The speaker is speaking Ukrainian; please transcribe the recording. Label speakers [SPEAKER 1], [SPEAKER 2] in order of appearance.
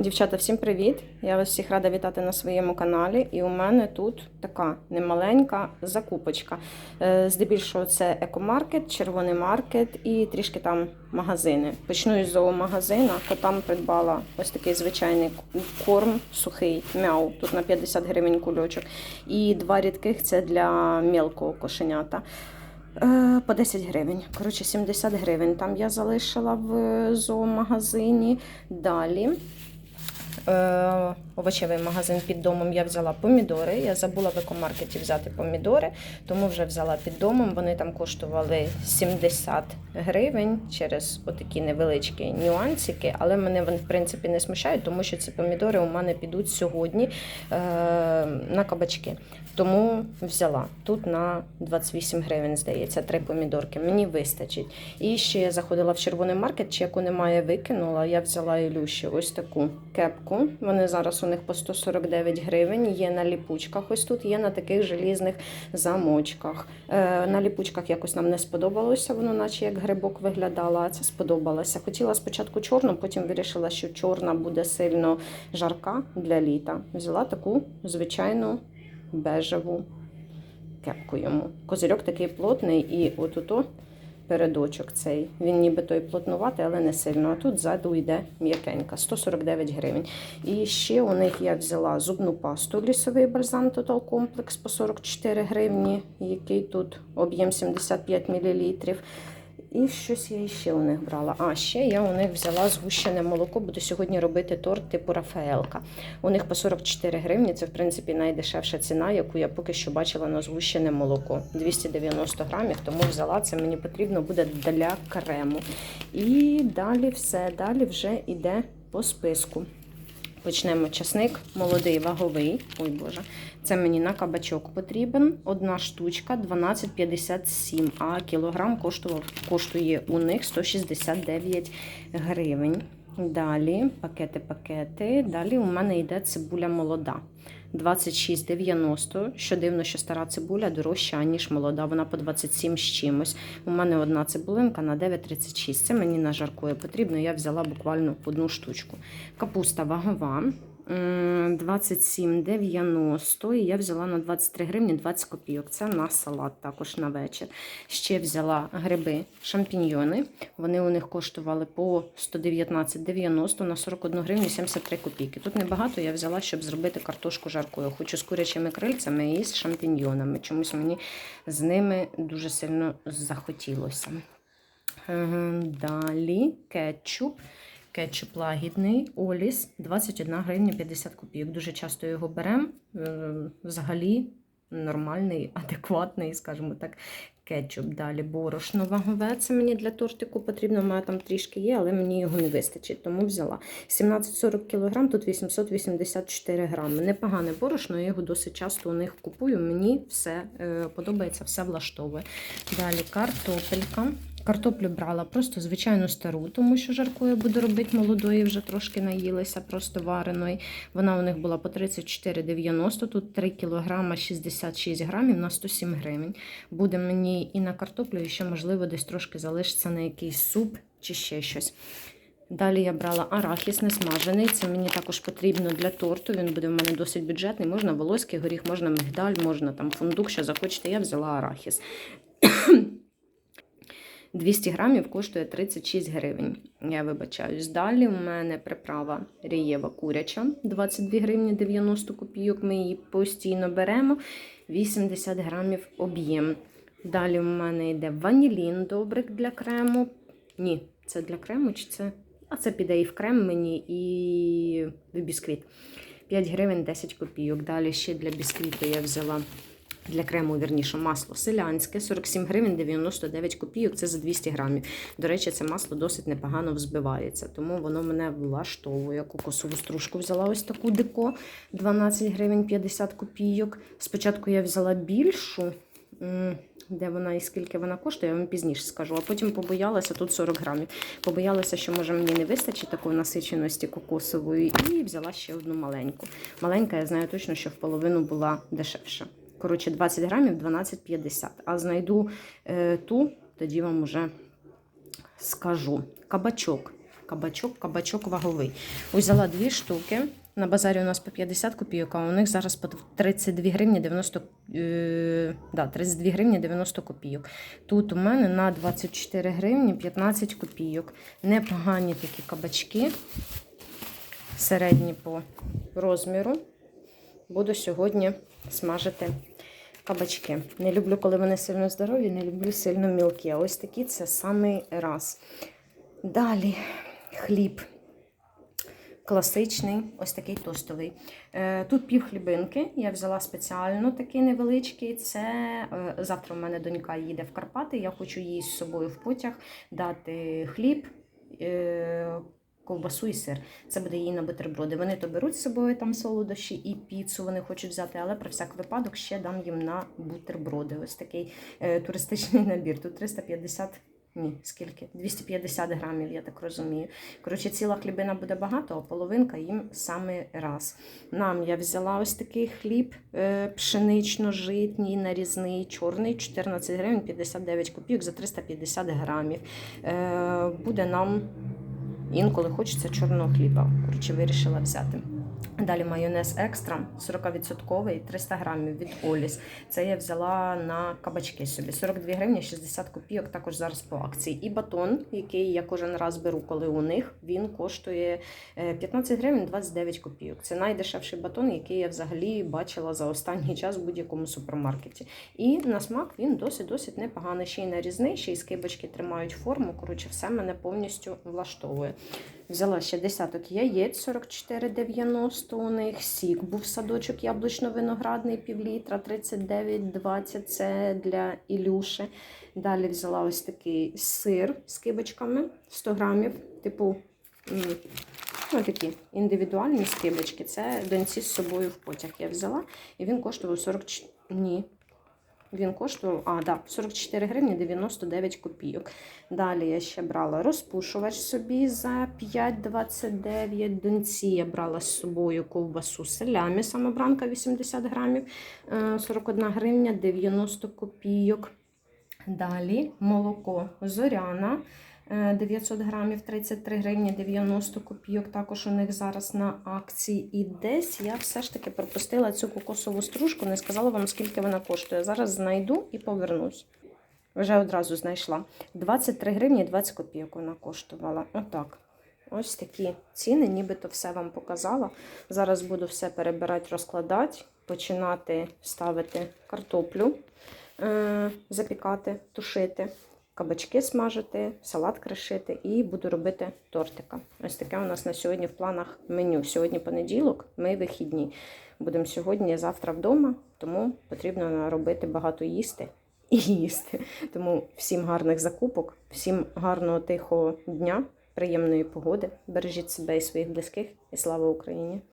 [SPEAKER 1] Дівчата, всім привіт! Я вас всіх рада вітати на своєму каналі. І у мене тут така немаленька закупочка. Е, Здебільшого це екомаркет, червоний маркет і трішки там магазини. Почну із зоомагазина, то там придбала ось такий звичайний корм сухий мяу. Тут на 50 гривень кульочок. І два рідких це для мілкого кошенята. Е, По 10 гривень. Коротше, 70 гривень. Там я залишила в зоомагазині. Далі. Е, овочевий магазин під домом я взяла помідори. Я забула в екомаркеті взяти помідори, тому вже взяла під домом. Вони там коштували 70 гривень через отакі невеличкі нюансики, але мене вони в принципі не смущають, тому що ці помідори у мене підуть сьогодні е, на кабачки. Тому взяла тут на 28 гривень, здається, три помідорки. Мені вистачить. І ще я заходила в червоний маркет, чи яку немає, викинула. Я взяла Ілюші ось таку кепку. Вони зараз у них по 149 гривень. Є на ліпучках. Ось тут є на таких желізних замочках. Е, на ліпучках якось нам не сподобалося, воно, наче як грибок виглядало, а це сподобалося. Хотіла спочатку чорну, потім вирішила, що чорна буде сильно жарка для літа. Взяла таку звичайну бежеву кепку йому. Козирьок такий плотний, і отуто передочок цей. Він ніби той плотнуватий, але не сильно. А тут ззаду йде м'якенька, 149 гривень. І ще у них я взяла зубну пасту, лісовий бальзам Total комплекс по 44 гривні, який тут об'єм 75 мл. І щось я ще у них брала. А ще я у них взяла згущене молоко. Буду сьогодні робити торт типу Рафаелка. У них по 44 гривні. Це в принципі найдешевша ціна, яку я поки що бачила на згущене молоко. 290 грамів. Тому взяла це. Мені потрібно буде для крему. І далі все. Далі вже йде по списку. Почнемо часник молодий ваговий. Ой Боже, це мені на кабачок потрібен. Одна штучка 12,57, а кілограм коштував, коштує у них 169 гривень. Далі пакети-пакети. Далі у мене йде цибуля молода. 26,90. Що дивно, що стара цибуля дорожча, ніж молода. Вона по 27 з чимось. У мене одна цибулинка на 9,36. Це мені на жаркою потрібно. Я взяла буквально одну штучку. Капуста вагова. М, 27,90 і я взяла на 23 гривні 20 копійок. Це на салат також на вечір. Ще взяла гриби, шампіньйони. Вони у них коштували по 119,90 на 41 гривню 73 копійки. Тут небагато я взяла, щоб зробити картошку жаркою. Хочу з курячими крильцями і з шампіньйонами. Чомусь мені з ними дуже сильно захотілося. Е, Далі кетчуп. Кетчуп лагідний, Оліс 21 гривня 50 копійок. Дуже часто його беремо. Е, Взагалі нормальний, адекватний, скажімо так, кетчуп. Далі борошно вагове. Це мені для тортику потрібно. У мене там трішки є, але мені його не вистачить, тому взяла. 17,40 кг, тут 884 грами. Непогане борошно, я його досить часто у них купую. Мені все е, подобається, все влаштовує. Далі картопелька. Картоплю брала просто звичайну стару, тому що жаркою буду робити молодої, вже трошки наїлися, просто вареної. Вона у них була по 34,90, тут 3 кг 66 грамів на 107 гривень. Буде мені і на картоплю, і ще, можливо, десь трошки залишиться на якийсь суп чи ще щось. Далі я брала арахіс несмажений. Це мені також потрібно для торту. Він буде в мене досить бюджетний. Можна волоський горіх, можна мигдаль, можна там фундук, що захочете. Я взяла арахіс. 200 грамів коштує 36 гривень. Я вибачаюсь. Далі у мене приправа рієва куряча 22 гривні 90 копійок. Ми її постійно беремо. 80 грамів об'єм. Далі у мене йде ванілін добрик для крему. Ні, це для крему чи це? А це піде і в крем мені, і в бісквіт. 5 гривень 10 копійок. Далі ще для бісквіту я взяла для крему, вірніше, масло селянське, 47 гривень 99 копійок, це за 200 грамів. До речі, це масло досить непогано взбивається, тому воно мене влаштовує. Кокосову стружку взяла ось таку деко, 12 гривень 50 копійок. Спочатку я взяла більшу. Де вона і скільки вона коштує, я вам пізніше скажу. А потім побоялася, тут 40 грамів. Побоялася, що може мені не вистачить такої насиченості кокосової, і взяла ще одну маленьку. Маленька, я знаю точно, що в половину була дешевша. Коротше, 20 грамів 12,50. А знайду е, ту, тоді вам уже скажу. Кабачок кабачок, кабачок ваговий. Взяла дві штуки. На базарі у нас по 50 копійок, а у них зараз по 32 гривні 90, е, да, 32 гривні 90 копійок. Тут у мене на 24 гривні 15 копійок. Непогані такі кабачки, середні по розміру. Буду сьогодні смажити кабачки. Не люблю, коли вони сильно здорові, не люблю сильно мілкі. А ось такі це самий раз. Далі хліб. Класичний, ось такий тостовий. Е, Тут пів хлібинки. Я взяла спеціально такий невеличкий. Це е, завтра у мене донька їде в Карпати. Я хочу їй з собою в потяг дати хліб. Ковбасу і сир. Це буде їй на бутерброди. Вони то беруть з собою там солодощі і піцу вони хочуть взяти, але про всяк випадок ще дам їм на бутерброди. Ось такий е, туристичний набір. Тут 350 ні, скільки? 250 грамів, я так розумію. Коротше, ціла хлібина буде багато, а половинка їм саме раз. Нам я взяла ось такий хліб е, пшенично-житній, нарізний, чорний, 14 гривень 59 копійок за 350 грамів. Е, буде нам інколи хочеться чорного хліба. Коротше, вирішила взяти. Далі майонез екстра 40% 300 грамів від Оліс. Це я взяла на кабачки собі. 42 гривні 60 копійок, також зараз по акції. І батон, який я кожен раз беру, коли у них, він коштує е, 15 гривень 29 копійок. Це найдешевший батон, який я взагалі бачила за останній час в будь-якому супермаркеті. І на смак він досить-досить непоганий. Ще й нарізний, ще й скибочки тримають форму. Коротше, все мене повністю влаштовує. Взяла ще десяток яєць 44,90 у них. Сік був садочок яблучно-виноградний, півлітра 39,20. Це для Ілюши. Далі взяла ось такий сир з кибочками 100 грамів. Типу, ну такі індивідуальні скибочки. Це доньці з собою в потяг я взяла. І він коштував 44. Ні. Він коштував а, да, 44 гривні 99 копійок. Далі я ще брала розпушувач собі за 5,29. Донці я брала з собою ковбасу селямі, самобранка 80 грамів, е, 41 гривня 90 копійок. Далі молоко зоряна. Е, 900 грамів 33 гривні 90 копійок. Також у них зараз на акції. І десь я все ж таки пропустила цю кокосову стружку, не сказала вам, скільки вона коштує. Зараз знайду і повернусь. Вже одразу знайшла. 23 гривні 20 копійок вона коштувала. Отак. Ось такі ціни, нібито все вам показала. Зараз буду все перебирати, розкладати, починати ставити картоплю, е- запікати, тушити, кабачки смажити, салат кришити і буду робити тортика. Ось таке у нас на сьогодні в планах меню. Сьогодні понеділок, ми вихідні. Будемо сьогодні, завтра вдома, тому потрібно робити багато їсти і їсти. Тому всім гарних закупок, всім гарного тихого дня, приємної погоди. Бережіть себе і своїх близьких, і слава Україні!